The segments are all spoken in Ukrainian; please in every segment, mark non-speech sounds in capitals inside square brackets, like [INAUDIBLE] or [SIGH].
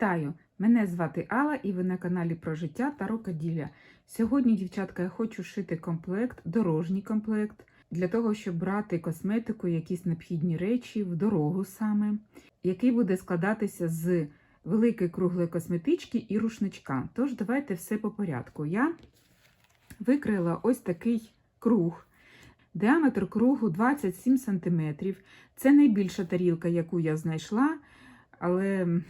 Вітаю! Мене звати Алла і ви на каналі про життя та рукоділля. Сьогодні, дівчатка, я хочу шити комплект, дорожній комплект, для того, щоб брати косметику, якісь необхідні речі в дорогу саме, який буде складатися з великої круглої косметички і рушничка. Тож, давайте все по порядку. Я викрила ось такий круг. Діаметр кругу 27 см. Це найбільша тарілка, яку я знайшла, але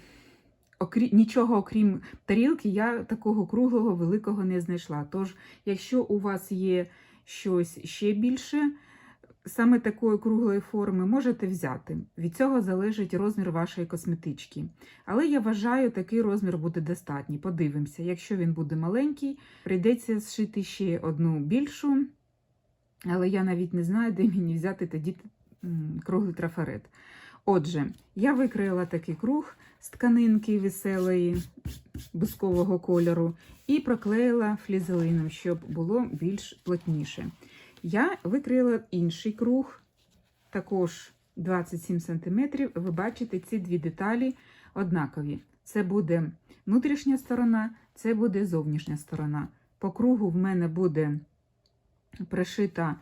окрі... нічого окрім тарілки, я такого круглого великого не знайшла. Тож, якщо у вас є щось ще більше, саме такої круглої форми, можете взяти. Від цього залежить розмір вашої косметички. Але я вважаю, такий розмір буде достатній. Подивимося, якщо він буде маленький, прийдеться зшити ще одну більшу. Але я навіть не знаю, де мені взяти тоді круглий трафарет. Отже, я викрила такий круг з тканинки веселої, бускового кольору, і проклеїла флізелином, щоб було більш плотніше. Я викрила інший круг, також 27 см. Ви бачите, ці дві деталі однакові. Це буде внутрішня сторона, це буде зовнішня сторона. По кругу в мене буде пришита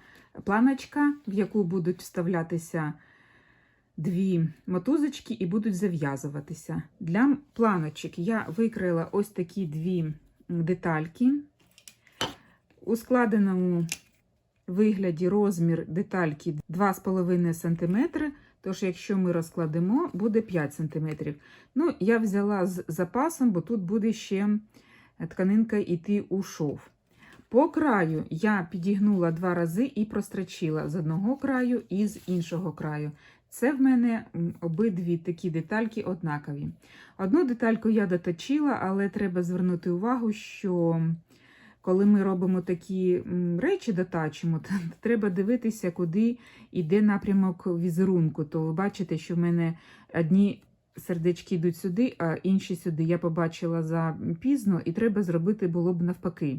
планочка, в яку будуть вставлятися дві мотузочки і будуть зав'язуватися. Для планочок я викрила ось такі дві детальки. У складеному вигляді розмір детальки 2,5 см. Тож, якщо ми розкладемо, буде 5 см. Ну, я взяла з запасом, бо тут буде ще тканинка йти у шов. По краю я підігнула два рази і прострочила з одного краю і з іншого краю. Це в мене обидві такі детальки однакові. Одну детальку я доточила, але треба звернути увагу, що коли ми робимо такі речі, дотачимо, [LAUGHS] то треба дивитися, куди йде напрямок візерунку. То ви бачите, що в мене одні сердечки йдуть сюди, а інші сюди. Я побачила запізно, і треба зробити було б навпаки.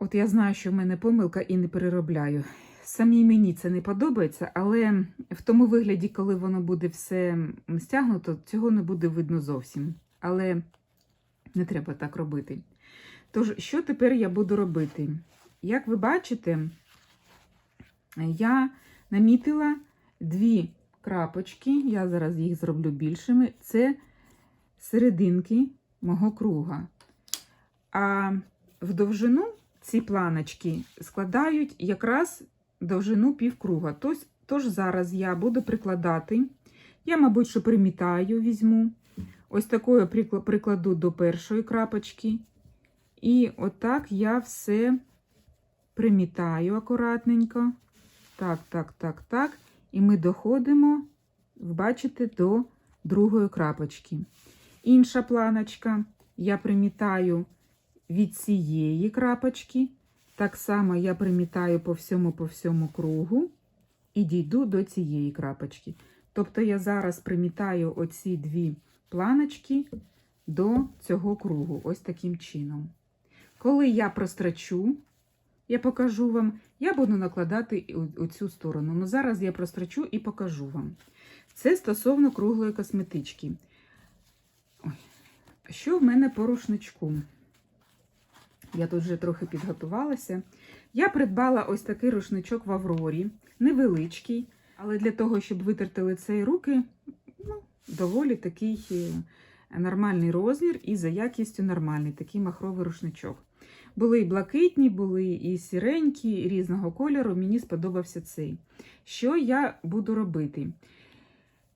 От я знаю, що в мене помилка і не переробляю. Самій мені це не подобається, але в тому вигляді, коли воно буде все стягнуто, цього не буде видно зовсім. Але не треба так робити. Тож, що тепер я буду робити? Як ви бачите, я намітила дві крапочки, я зараз їх зроблю більшими. Це серединки мого круга. А в довжину ці планочки складають якраз довжину півкруга. Тож, тож зараз я буду прикладати, я, мабуть, що примітаю, візьму. Ось такою прикладу до першої крапочки. І отак я все примітаю акуратненько. Так, так, так, так. І ми доходимо, бачите, до другої крапочки. Інша планочка я примітаю від цієї крапочки. Так само я примітаю по всьому по всьому кругу і дійду до цієї крапочки. Тобто я зараз примітаю оці дві планочки до цього кругу, ось таким чином. Коли я прострочу, я покажу вам, я буду накладати у цю сторону. Ну, зараз я прострочу і покажу вам. Це стосовно круглої косметички. Ой. Що в мене по рушничку? Я тут вже трохи підготувалася. Я придбала ось такий рушничок в Аврорі, невеличкий, але для того, щоб витерти лице і руки, ну, доволі такий нормальний розмір і за якістю нормальний, такий махровий рушничок. Були і блакитні, були і сіренькі, і різного кольору. Мені сподобався цей. Що я буду робити?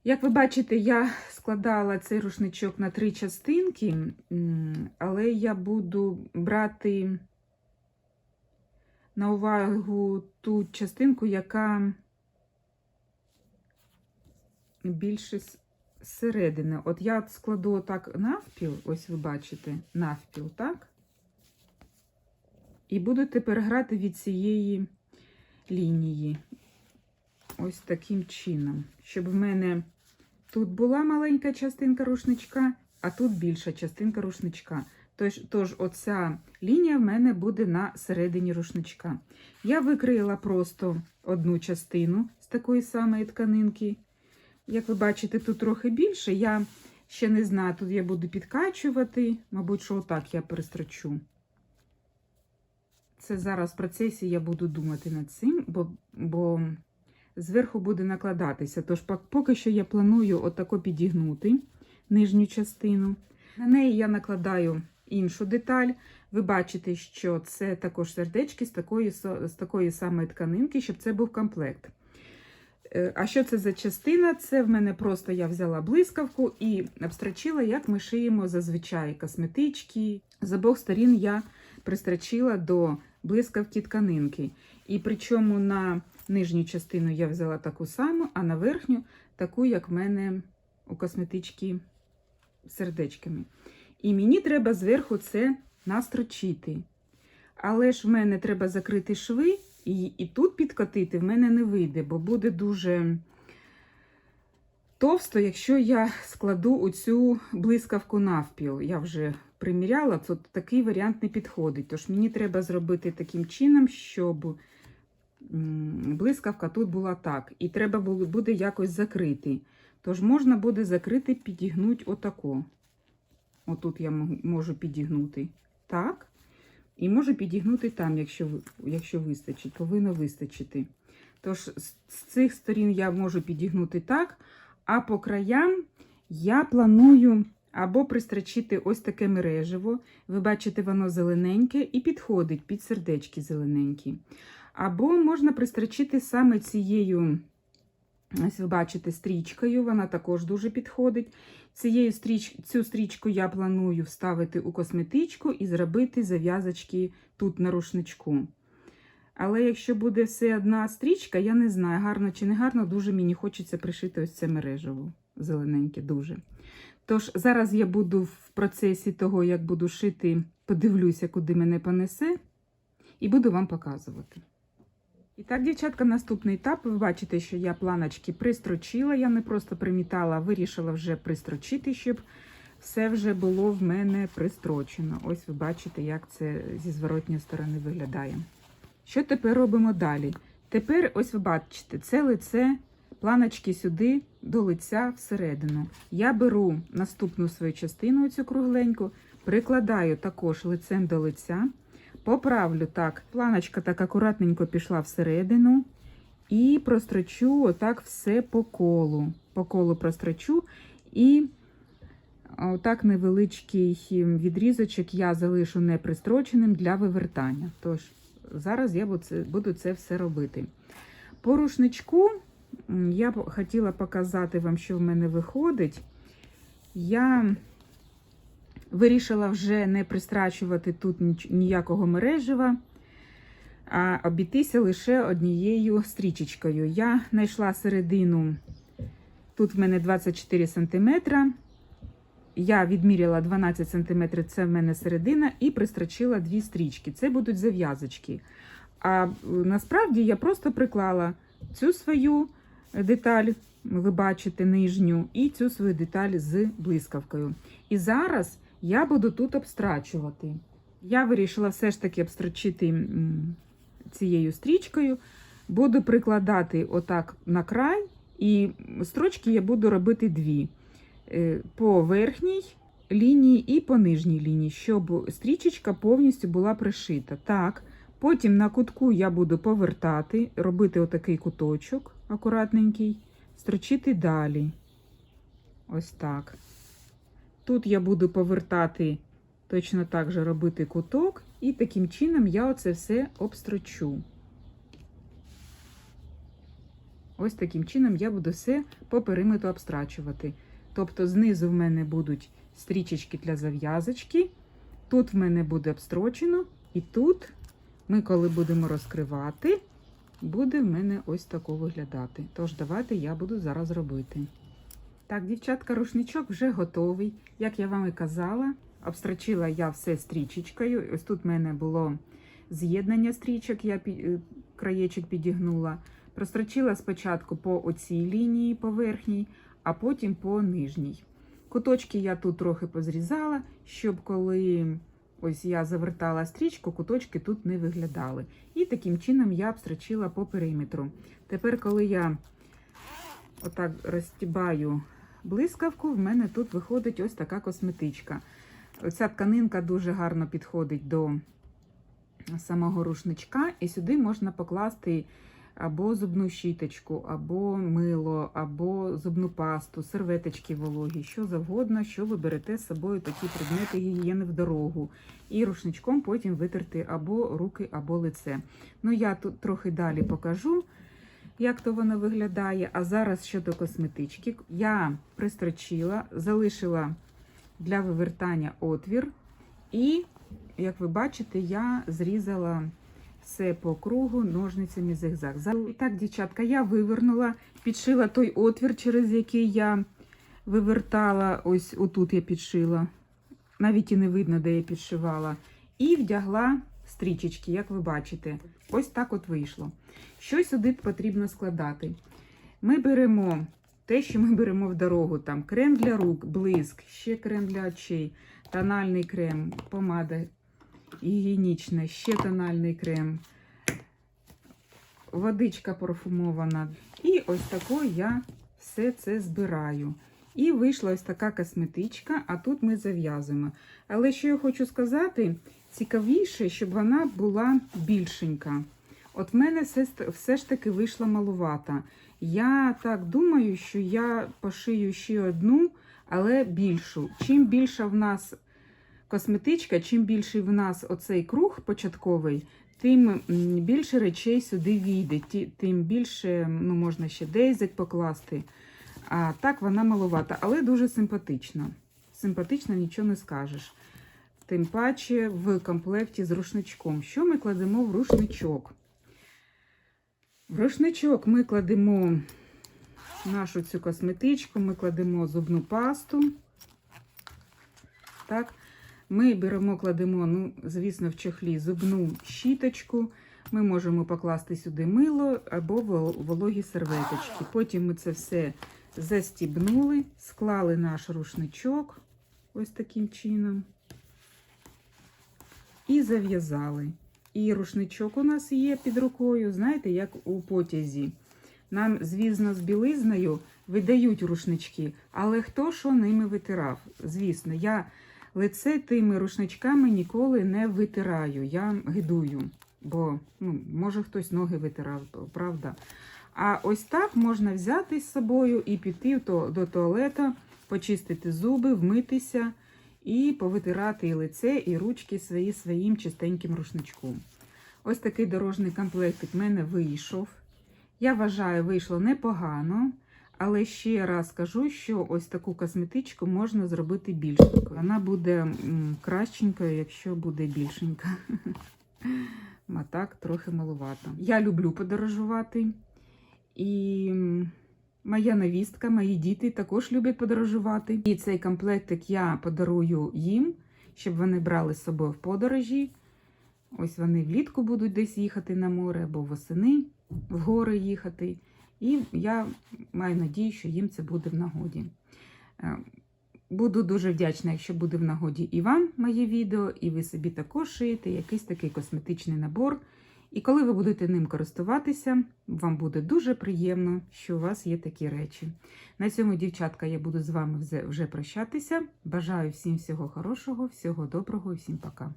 Як ви бачите, я складала цей рушничок на три частинки, але я буду брати на увагу ту частинку, яка більше зсередини. От я складу так навпіл, ось ви бачите, навпіл, так? І буду тепер грати від цієї лінії. Ось таким чином, щоб в мене тут була маленька частинка рушничка, а тут більша частинка рушничка. Тож, тож оця лінія в мене буде на середині рушничка. Я викрила просто одну частину з такої самої тканинки. Як ви бачите, тут трохи більше. Я Ще не знаю, тут я буду підкачувати, мабуть, що отак я пристрочу. Це зараз в процесі я буду думати над цим, бо, бо зверху буде накладатися. Тож поки що я планую отако підігнути нижню частину. На неї я накладаю іншу деталь. Ви бачите, що це також сердечки з такої, з такої самої тканинки, щоб це був комплект. Е, А що це за частина? Це в мене просто я взяла блискавку і обстрочила, як ми шиємо зазвичай косметички. З обох сторін я пристрочила до блискавки тканинки. І причому на нижню частину я взяла таку саму, а на верхню таку, як в мене у косметички сердечками. І мені треба зверху це настрочити. Але ж в мене треба закрити шви, і, і тут підкотити в мене не вийде, бо буде дуже товсто, якщо я складу оцю блискавку навпіл. Я вже приміряла, то такий варіант не підходить. Тож мені треба зробити таким чином, щоб блискавка тут була так. І треба буде якось закрити. Тож можна буде закрити, підігнути отако. Отут я можу підігнути так. І можу підігнути там, якщо, якщо вистачить, повинно вистачити. Тож з цих сторін я можу підігнути так, а по краям я планую або пристрочити ось таке мережево. Ви бачите, воно зелененьке і підходить під сердечки зелененькі. Або можна пристрочити саме цією, ось ви бачите, стрічкою, вона також дуже підходить. Цією стріч, цю стрічку я планую вставити у косметичку і зробити зав'язочки тут на рушничку. Але якщо буде все одна стрічка, я не знаю, гарно чи не гарно, дуже мені хочеться пришити ось це мережево зелененьке, дуже. Тож зараз я буду в процесі того, як буду шити, подивлюся, куди мене понесе, і буду вам показувати. І так, дівчатка, наступний етап. Ви бачите, що я планочки пристрочила. Я не просто примітала, а вирішила вже пристрочити, щоб все вже було в мене пристрочено. Ось ви бачите, як це зі зворотньої сторони виглядає. Що тепер робимо далі? Тепер, ось ви бачите, це лице, планочки сюди до лиця всередину. Я беру наступну свою частину, цю кругленьку, прикладаю також лицем до лиця. Поправлю так, планочка так акуратненько пішла всередину. І прострочу отак все по колу. По колу прострочу. І отак невеличкий відрізочок я залишу непристроченим для вивертання. Тож, зараз я буду це, все робити. По рушничку я хотіла показати вам, що в мене виходить. Я вирішила вже не пристрачувати тут ніякого мережева, а обійтися лише однією стрічечкою. Я знайшла середину, тут в мене 24 см. Я відміряла 12 см, це в мене середина, і пристрочила дві стрічки. Це будуть зав'язочки. А е, насправді я просто приклала цю свою деталь, ви бачите, нижню, і цю свою деталь з блискавкою. І зараз я буду тут обстрачувати. Я вирішила все ж таки обстрочити цією стрічкою. Буду прикладати отак на край, і строчки я буду робити дві. Е, По верхній лінії і по нижній лінії, щоб стрічечка повністю була пришита. Так, потім на кутку я буду повертати, робити отакий куточок акуратненький, строчити далі. Ось так. Тут я буду повертати точно так же робити куток, і таким чином я оце все обстрочу. Ось таким чином я буду все по периметру обстрачувати. Тобто знизу в мене будуть стрічечки для зав'язочки, тут в мене буде обстрочено, і тут ми, коли будемо розкривати, буде в мене ось тако виглядати. Тож, давайте я буду зараз робити. Так, дівчатка, рушничок вже готовий. Як я вам і казала, обстрочила я все стрічечкою. Ось тут в мене було з'єднання стрічок, я е, краєчок підігнула. Прострочила спочатку по оцій лінії по верхній, а потім по нижній. Куточки я тут трохи позрізала, щоб коли ось я завертала стрічку, куточки тут не виглядали. І таким чином я обстрочила по периметру. Тепер, коли я отак розтібаю блискавку, в мене тут виходить ось така косметичка. Оця тканинка дуже гарно підходить до самого рушничка, і сюди можна покласти або зубну щіточку, або мило, або зубну пасту, серветочки вологі, що завгодно, що ви берете з собою такі предмети гігієни в дорогу. І рушничком потім витерти або руки, або лице. Ну, я тут трохи далі покажу, як то воно виглядає. А зараз щодо косметички, я пристрочила, залишила для вивертання отвір. І, як ви бачите, я зрізала все по кругу ножницями зигзаг. І так, дівчатка, я вивернула, підшила той отвір, через який я вивертала. Ось отут я підшила. Навіть і не видно, де я підшивала. І вдягла стрічечки, як ви бачите. Ось так от вийшло. Що сюди потрібно складати? Ми беремо те, що ми беремо в дорогу: там крем для рук, блиск, ще крем для очей, тональний крем, помада гігієнічна, ще тональний крем, водичка парфумована. І ось такою я все це збираю. І вийшла ось така косметичка, а тут ми зав'язуємо. Але що я хочу сказати, цікавіше, щоб вона була більшенька. От в мене все, все ж таки вийшла малувата. Я так думаю, що я пошию ще одну, але більшу. Чим більша в нас косметичка, чим більший в нас оцей круг початковий, тим більше речей сюди війде, тим більше ну, можна ще дезик покласти. А так вона маловата, але дуже симпатична. Симпатична, нічого не скажеш. Тим паче в комплекті з рушничком. Що ми кладемо в рушничок? В рушничок ми кладемо нашу цю косметичку, ми кладемо зубну пасту. Так. Ми беремо, кладемо, ну, звісно, в чохлі зубну щіточку. Ми можемо покласти сюди мило або вологі серветочки. Потім ми це все застібнули, склали наш рушничок ось таким чином. І зав'язали. І рушничок у нас є під рукою, знаєте, як у потязі. Нам, звісно, з білизною видають рушнички, але хто що ними витирав? Звісно, я лице тими рушничками ніколи не витираю. Я гидую, бо ну, може хтось ноги витирав, правда. А ось так можна взяти з собою і піти до туалета, почистити зуби, вмитися і повитирати і лице, і ручки свої своїм чистеньким рушничком. Ось такий дорожній комплект від мене вийшов. Я вважаю, вийшло непогано. Але ще раз кажу, що ось таку косметичку можна зробити більшенькою. Вона буде кращенькою, якщо буде більшенька. [LAUGHS] А так трохи маловато. Я люблю подорожувати. І моя невістка, мої діти також люблять подорожувати. І цей комплектик я подарую їм, щоб вони брали з собою в подорожі. Ось вони влітку будуть десь їхати на море або восени в гори їхати. І я маю надію, що їм це буде в нагоді. Е, Буду дуже вдячна, якщо буде в нагоді і вам моє відео, і ви собі також шиєте якийсь такий косметичний набор. І коли ви будете ним користуватися, вам буде дуже приємно, що у вас є такі речі. На цьому, дівчатка, я буду з вами вже- вже прощатися. Бажаю всім всього хорошого, всього доброго і всім пока.